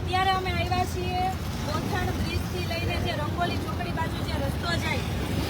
અત્યારે અમે આવ્યા છીએ બોથાણ બ્રિજથી લઈને જે રંગોલી ચોકડી બાજુ જે રસ્તો જાય,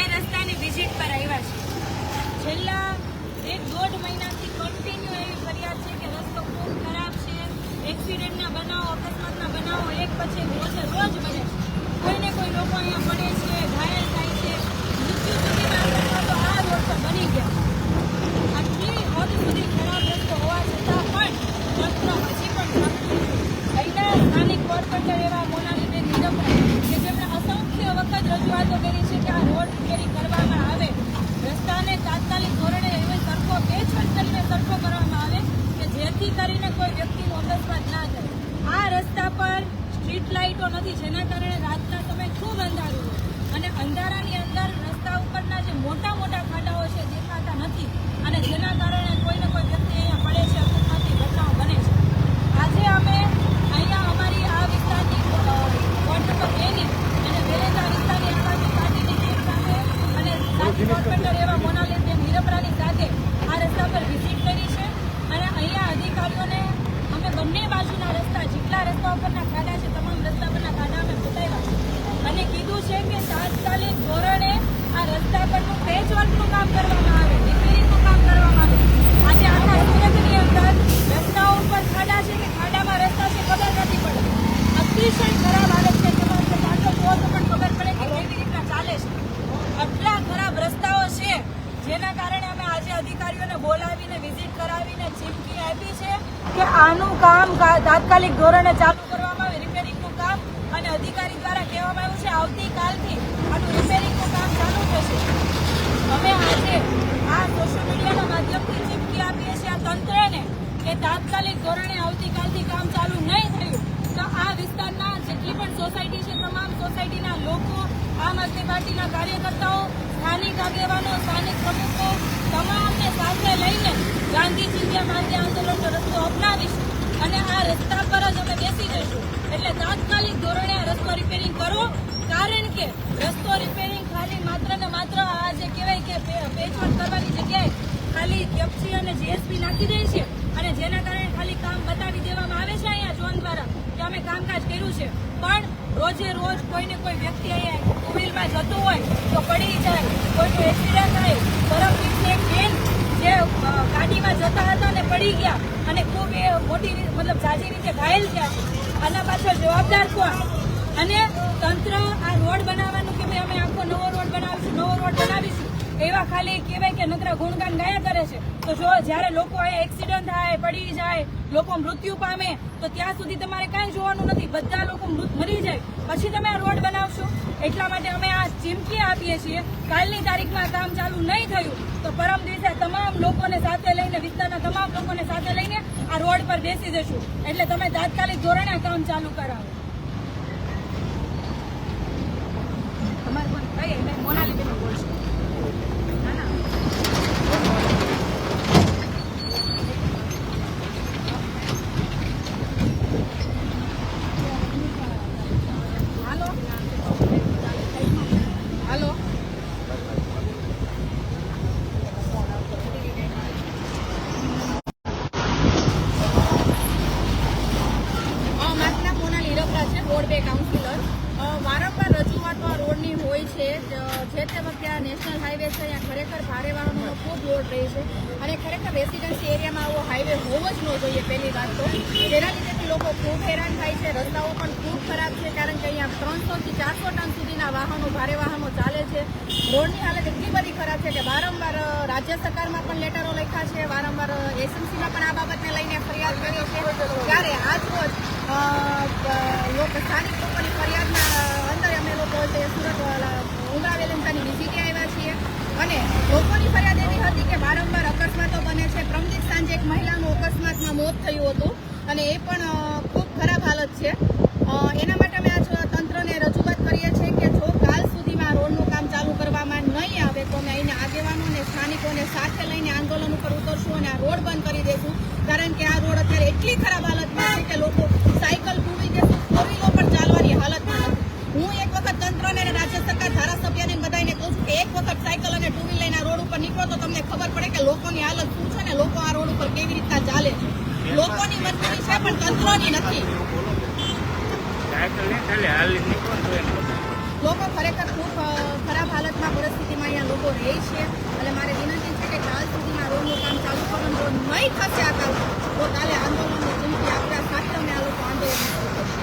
એ રસ્તાની વિઝિટ પર આવ્યા છીએ. છેલ્લા એક દોઢ મહિનાથી કન્ટિન્યુ એવી ફરિયાદ છે કે રસ્તો ખૂબ ખરાબ છે એક્સિડેન્ટના બનાવો, અકસ્માતના બનાવો, એક પછી રોજ રોજ બને કોઈને કોઈ લોકો અહીંયા મળે છે આ રોડ રિપેરિંગ કરવામાં આવે. રસ્તાને તાત્કાલિક ધોરણે એવો સરખો પેચવર્ક કરીને સરખો કરવામાં આવે કે જેથી કરીને કોઈ વ્યક્તિ અકસ્માત ના થાય. આ રસ્તા પર સ્ટ્રીટ લાઇટો નથી, જેના કારણે રાતના સમય ખૂબ અંધારું અને અંધારાની અંદર રસ્તા ઉપરના જે મોટા મોટા ખાડાઓ છે દેખાતા નથી અને જેના કારણે કોઈને કોઈ વ્યક્તિ અહીંયા પડે છે અકસ્માતની ઘટનાઓ બને છે આજે અમે અહીંયા અમારી આ વિસ્તારની અ, વોર્ડ નંબર બેની અને વેલેન્દ્રા વિસ્તારની આમ આદમી પાર્ટીની ટીમ સાથે અને સાથી કોર્પોરેટર એવા મોનાલીબેન હિરપરાની સાથે આ રસ્તા પર વિઝિટ કરી છે અને અહીંયા અધિકારીઓને અમે બંને બાજુના રસ્તા, જેટલા રસ્તા ઉપરના ખાડા છે, તમામ રસ્તા પરના ખાડા અમે બતાવ્યા અને કીધું છે કે તાત્કાલિક ધોરણે આ રસ્તા પરનું પેચવર્કનું કામ કરવામાં આવે રિપેરિંગનું કામ કરવામાં આવે. આજે આખા સુરતની અંદર રસ્તાઓ ઉપર ખાડા છે કે ખાડામાં રસ્તા છે નથી પડતી. અતિશય ખરાબ હાલત છે તમારે જો પાછો જુઓ તો પણ ખબર પડે કે રીતના ચાલે છે. આટલા ખરાબ રસ્તાઓ છે, જેના કારણે અમે આજે અધિકારીઓને બોલાવીને વિઝિટ કરાવીને ચીમકી આપી છે. કે આનું કામ તાત્કાલિક ધોરણે ચાલુ કરવામાં આવે રિપેરિંગનું કામ અને અધિકારી દ્વારા કહેવામાં આવ્યું છે, આવતીકાલથી આનું રિપેરિંગનું કામ ચાલુ થશે. અમે આજે આ સોશિયલ મીડિયાના માધ્યમથી ચીમકી આપીએ છીએ આ તંત્રને કે તાત્કાલિક ધોરણે આવતીકાલથી કામ ચાલુ નહીં થયું, તો આ વિસ્તારના જેટલી પણ સોસાયટી છે, તમામ સોસાયટીના લોકો, આમ આદમી પાર્ટીના કાર્યકર્તાઓ સ્થાનિક આગેવાનો, સ્થાનિક પ્રમુખો તમામને સાથે લઈને ગાંધીજી જેમ આજે આંદોલનનો રસ્તો અપનાવીશું અને આ રસ્તા પર જ અમે બેસી જઈશું એટલે તાત્કાલિક ધોરણે આ રસ્તો રિપેરિંગ કરો. કારણ કે રસ્તો રિપેરિંગ ખાલી માત્ર ને માત્ર આ જે કહેવાય કે પેચવર્ક કરવાની જગ્યાએ ખાલી એફસી અને જીએસપી નાખી દે છે અને જેના કારણે ખાલી કામ બતાવી દેવામાં આવે છે અહીંયા ઝોન દ્વારા કે અમે કામકાજ કર્યું છે. પણ રોજે રોજ કોઈને કોઈ વ્યક્તિ અહીંયા ટુ વ્હીલમાં જતું હોય તો કોઈનું એક્સિડન્ટ થાય દિવસે એક બેન જે ગાડીમાં જતા હતા અને પડી ગયા અને ખૂબ એ મોટી મતલબ ઝાઝી રીતે ઘાયલ થયા આના પાછળ જવાબદાર કોણ? અને તંત્ર આ રોડ બનાવવાનું કે ભાઈ અમે આખો નવો રોડ બનાવીશું નવો રોડ બનાવીશું એવા ખાલી કહેવાય કે નકરા ગુણગાન ગાયા કરે છે. તો જો જ્યારે લોકો અહીંયા એક્સિડન્ટ થાય, પડી જાય, લોકો મૃત્યુ પામે, તો ત્યાં સુધી તમારે કાંઈ જોવાનું નથી. બધા લોકો મૃત મરી જાય. પછી તમે આ રોડ બનાવશો? એટલા માટે અમે આ ચીમકી આપીએ છીએ. કાલની તારીખમાં કામ ચાલુ નહીં થયું, તો પરમ દિવસે તમામ લોકોને સાથે લઈને, વિસ્તારના તમામ લોકોને સાથે લઈને આ રોડ પર બેસી જશું. એટલે તમે તાત્કાલિક ધોરણે કામ ચાલુ કરાવો તમારે પણ કહીએ એટલે મોનાલીબેન બોલશે ના ના હાલો હાલો અ, મારું નામ મોનાલ છે કાઉન્સિલર વારંવાર રજૂઆતો રોડની હોય છે. જે તે વખતે આ નેશનલ હાઈવે છે અહીંયા ખરેખર ભારે વાહનોનો ખૂબ લોડ રહે છે. અને ખરેખર રેસિડેન્સી એરિયામાં આવો હાઈવે હોવો જ ન જોઈએ, પહેલી વાત તો. જેના લીધેથી લોકો ખૂબ હેરાન થાય છે, રસ્તાઓ પણ ખૂબ ખરાબ છે, કારણ કે અહીંયા ત્રણસોથી ચારસો ટન સુધીના વાહનો, ભારે વાહનો ચાલે છે. રોડની હાલત એટલી બધી ખરાબ છે કે વારંવાર રાજ્ય સરકારમાં પણ લેટરો લખ્યા છે, વારંવાર એસએમસીમાં પણ આ બાબતને લઈને ફરિયાદ કરી છે. ત્યારે આજ રોજ લોકો લોકોની ફરિયાદના અંદર અમે લોકો સુરત ઉમરા વેલંતાની વિઝિટે આવ્યા છીએ. અને લોકોની ફરિયાદ એવી હતી કે વારંવાર અકસ્માતો બને છે. પ્રમદીપ સાંજે એક મહિલાનું અકસ્માતમાં મોત થયું હતું અને એ પણ ખૂબ ખરાબ હાલત છે. એના માટે અમે આ તંત્રને રજૂઆત કરીએ છીએ કે જો કાલ સુધીમાં આ રોડનું કામ ચાલુ કરવામાં નહીં આવે તો અમે અહીંના આગેવાનો અને સ્થાનિકોને સાથે લઈને આંદોલન ઉપર ઉતરશું અને આ રોડ બંધ કરી દઈશું કારણ કે આ રોડ અત્યારે એટલી ખરાબ હાલતમાં છે કે લોકો સાયકલ ટુ વ્હીલર ફોર વ્હીલો પણ ચાલવાની હાલતમાં નથી હું એક વખત તંત્રને અને રાજ્ય સરકાર ધારાસભ્યને બધાને કહું છું કે એક વખત સાયકલ અને ટુ વ્હીલ લઈને આ રોડ ઉપર નીકળો તો તમને ખબર પડે કે લોકોની હાલત શું છે ને લોકો આ રોડ ઉપર કેવી રીતના ચાલે છે? લોકોની મજબૂરી છે પણ તંત્રની નથી. લોકો ખરેખર ખૂબ ખરાબ હાલતમાં પરિસ્થિતિમાં અહીંયા લોકો રહે છે. એટલે મારે વિનંતી છે કે કાલ સુધીમાં રોડનું કામ ચાલુ કરવાનું રોડ નહીં થશે આ કાલ તો કાલે આંદોલનની ચીમકી આપતા સાથે અમે આ લોકો આંદોલન શરૂ કરશું